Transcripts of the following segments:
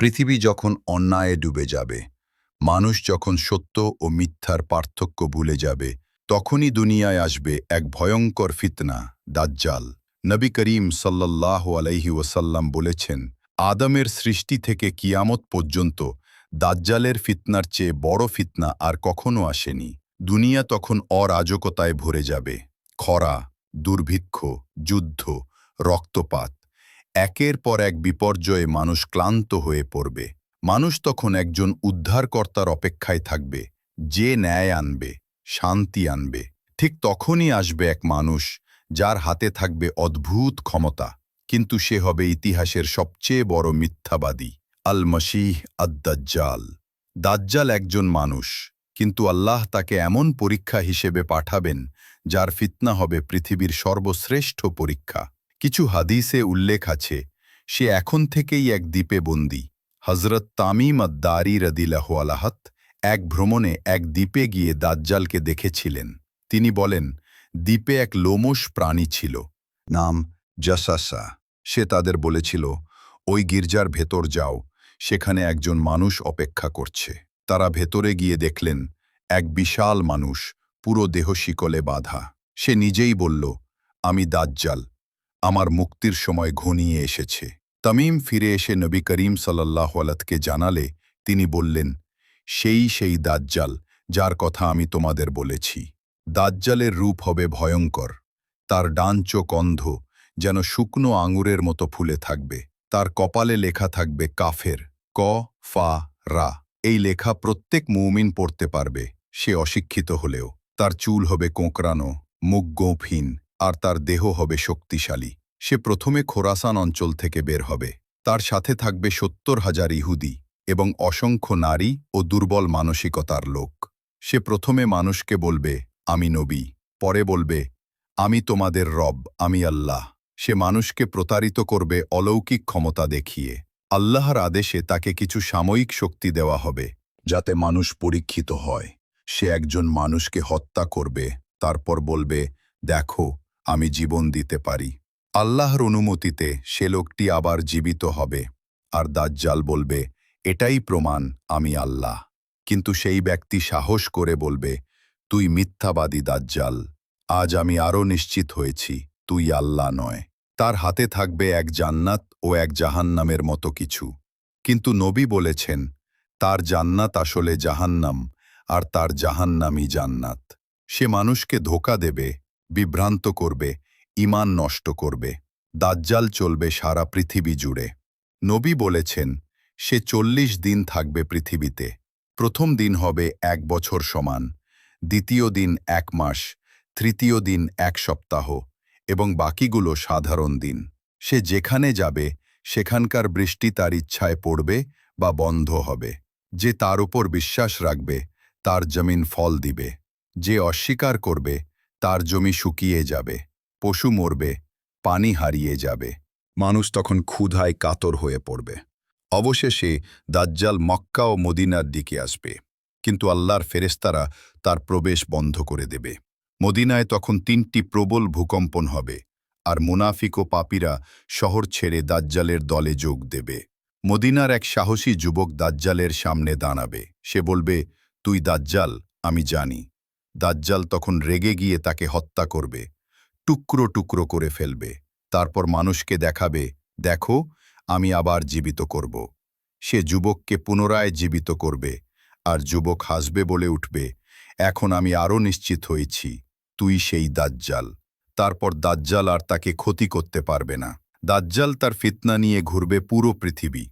পৃথিবী যখন অন্যায়ে ডুবে যাবে, মানুষ যখন সত্য ও মিথ্যার পার্থক্য ভুলে যাবে, তখনই দুনিয়ায় আসবে এক ভয়ঙ্কর ফিতনা, দাজ্জাল। নবী করিম সাল্লাহ আলাইহি ওয়াসাল্লাম বলেছেন, আদমের সৃষ্টি থেকে কিয়ামত পর্যন্ত দাজ্জালের ফিতনার চেয়ে বড় ফিতনা আর কখনো আসেনি। দুনিয়া তখন অরাজকতায় ভরে যাবে। খরা, দুর্ভিক্ষ, যুদ্ধ, রক্তপাত একের পর এক বিপর্যয়ে মানুষ ক্লান্ত হয়ে পড়বে। মানুষ তখন একজন উদ্ধারকর্তার অপেক্ষায় থাকবে, যে ন্যায় আনবে, শান্তি আনবে। ঠিক তখনই আসবে এক মানুষ যার হাতে থাকবে অদ্ভুত ক্ষমতা, কিন্তু সে হবে ইতিহাসের সবচেয়ে বড় মিথ্যাবাদী আল মসিহ আদ্দাজ্জাল। দাজ্জাল একজন মানুষ, কিন্তু আল্লাহ তাকে এমন পরীক্ষা হিসেবে পাঠাবেন, যার ফিতনা হবে পৃথিবীর সর্বশ্রেষ্ঠ পরীক্ষা। কিছু হাদিসে উল্লেখ আছে, সে এখন থেকেই এক দ্বীপে বন্দী। হজরত তামিম আদ্দারি রদিলাহ আলাহাত এক ভ্রমণে এক দ্বীপে গিয়ে দাজ্জালকে দেখেছিলেন। তিনি বলেন, দ্বীপে এক লোমশ প্রাণী ছিল, নাম জাসাসা। সে তাদের বলেছিল, ওই গির্জার ভেতর যাও, সেখানে একজন মানুষ অপেক্ষা করছে। তারা ভেতরে গিয়ে দেখলেন, এক বিশাল মানুষ, পুরো দেহ শিকলে বাঁধা। সে নিজেই বলল, আমি দাজ্জাল। আমার মুক্তির সময় ঘনিয়ে এসেছে। তামিম ফিরে এসে নবী করিম সাল্লাহ আলাতকে জানালে, তিনি বললেন, সেই সেই দাজ্জাল, যার কথা আমি তোমাদের বলেছি। দাজ্জালের রূপ হবে ভয়ঙ্কর। তার ডান চোখ অন্ধ, যেন শুকনো আঙুরের মতো ফুলে থাকবে। তার কপালে লেখা থাকবে কাফের, ক, ফা, রা। এই লেখা প্রত্যেক মৌমিন পড়তে পারবে। সে অশিক্ষিত হলেও। তার চুল হবে কোঁকড়ানো, মুখ গোঁফহীন। আর তার দেহ হবে শক্তিশালী। সে প্রথমে খোরাসান অঞ্চল থেকে বের হবে। তার সাথে থাকবে সত্তর হাজার ইহুদি এবং অসংখ্য নারী ও দুর্বল মানসিকতার লোক। সে প্রথমে মানুষকে বলবে, আমি নবী। পরে বলবে, আমি তোমাদের রব, আমি আল্লাহ। সে মানুষকে প্রতারিত করবে অলৌকিক ক্ষমতা দেখিয়ে। আল্লাহর আদেশে তাকে কিছু সাময়িক শক্তি দেওয়া হবে, যাতে মানুষ পরীক্ষিত হয়। সে একজন মানুষকে হত্যা করবে, তারপর বলবে, দেখো আমি জীবন দিতে পারি। আল্লাহর অনুমতিতে সে লোকটি আবার জীবিত হবে। আর দাজ্জাল বলবে, এটাই প্রমাণ, আমি আল্লাহ। কিন্তু সেই ব্যক্তি সাহস করে বলবে, তুই মিথ্যাবাদী দাজ্জাল। আজ আমি আরও নিশ্চিত হয়েছি, তুই আল্লাহ নয়। তার হাতে থাকবে এক জান্নাত ও এক জাহান্নামের মতো কিছু। কিন্তু নবী বলেছেন, তার জান্নাত আসলে জাহান্নাম, আর তার জাহান্নামই জান্নাত। সে মানুষকে ধোকা দেবে বিভ্রান্ত করবে ইমান নষ্ট করবে, দাজ্জাল চলবে সারা পৃথিবী জুড়ে। নবী বলেছেন, সে চল্লিশ দিন থাকবে পৃথিবীতে। প্রথম দিন হবে এক বছর সমান, দ্বিতীয় দিন এক মাস, তৃতীয় দিন এক সপ্তাহ, এবং বাকিগুলো সাধারণ দিন। সে যেখানে যাবে, সেখানকার বৃষ্টি তার ইচ্ছায় পড়বে বা বন্ধ হবে। যে তার উপর বিশ্বাস রাখবে, তার জমিন ফল দিবে। যে অস্বীকার করবে তার জমি শুকিয়ে যাবে, পশু মরবে, পানি হারিয়ে যাবে। মানুষ তখন ক্ষুধায় কাতর হয়ে পড়বে। অবশেষে দাজ্জাল মক্কা ও মদিনার দিকে আসবে। কিন্তু আল্লাহর ফেরেস্তারা তার প্রবেশ বন্ধ করে দেবে। মদিনায় তখন তিনটি প্রবল ভূকম্পন হবে আর মুনাফিক ও পাপীরা শহর ছেড়ে দাজ্জালের দলে যোগ দেবে। মদিনার এক সাহসী যুবক দাজ্জালের সামনে দাঁড়াবে। সে বলবে, তুই দাজ্জাল, আমি জানি। দাজ্জাল তখন রেগে গিয়ে তাকে হত্যা করবে, টুকরো টুকরো করে ফেলবে, তারপর মানুষকে দেখাবে, দেখো, আমি আবার জীবিত করব। সে যুবককে পুনরায় জীবিত করবে, আর যুবক হাসবে বলে উঠবে, এখন আমি আরও নিশ্চিত হয়েছি, তুই সেই দাজ্জাল। তারপর দাজ্জাল আর তাকে ক্ষতি করতে পারবে না। দাজ্জাল তার ফিতনা নিয়ে ঘুরবে পুরো পৃথিবী।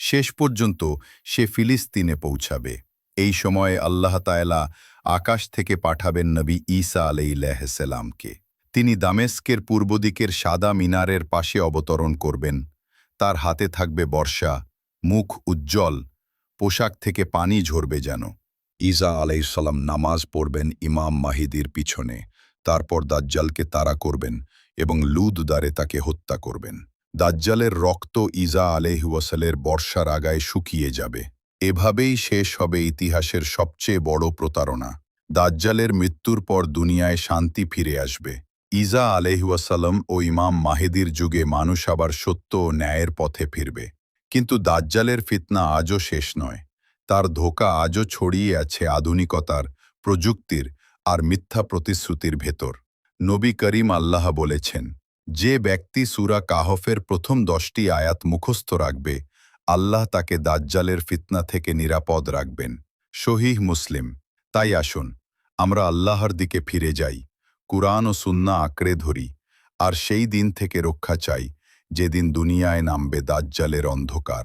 শেষ পর্যন্ত সে ফিলিস্তিনে পৌঁছাবে। এই সময়ে আল্লাহ তায়লা আকাশ থেকে পাঠাবেন নবী ঈসা আলাইসালামকে তিনি দামেস্কের পূর্ব দিকের সাদা মিনারের পাশে অবতরণ করবেন। তার হাতে থাকবে বর্ষা, মুখ উজ্জ্বল, পোশাক থেকে পানি ঝরবে যেন। ইসা আলাইসাল্লাম নামাজ পড়বেন ইমাম মাহিদির পিছনে। তারপর দাজ্জালকে তাড়া করবেন এবং লুদ দ্বারে তাকে হত্যা করবেন। দাজ্জালের রক্ত ইজা আলেহুয়াসালের বর্ষার আগায় শুকিয়ে যাবে। এভাবেই শেষ হবে ইতিহাসের সবচেয়ে বড় প্রতারণা। দাজ্জালের মৃত্যুর পর দুনিয়ায় শান্তি ফিরে আসবে। ইজা আলেহুয়াসাল্লাম ও ইমাম মাহেদির যুগে মানুষ আবার সত্য ও ন্যায়ের পথে ফিরবে। কিন্তু দাজ্জালের ফিতনা আজও শেষ নয়। তার ধোকা আজও ছড়িয়ে আছে আধুনিকতার, প্রযুক্তির আর মিথ্যা প্রতিশ্রুতির ভেতর। নবী করিম আল্লাহ বলেছেন, যে ব্যক্তি সুরা কাহফের প্রথম দশটি আয়াত মুখস্থ রাখবে আল্লাহ তাকে দাজ্জালের ফিতনা থেকে নিরাপদ রাখবেন। শহীহ মুসলিম, তাই আসুন, আমরা আল্লাহর দিকে ফিরে যাই। কুরআন ও সুন্না আঁকড়ে ধরি, আর সেই দিন থেকে রক্ষা চাই, যেদিন দুনিয়ায় নামবে দাজ্জালের অন্ধকার।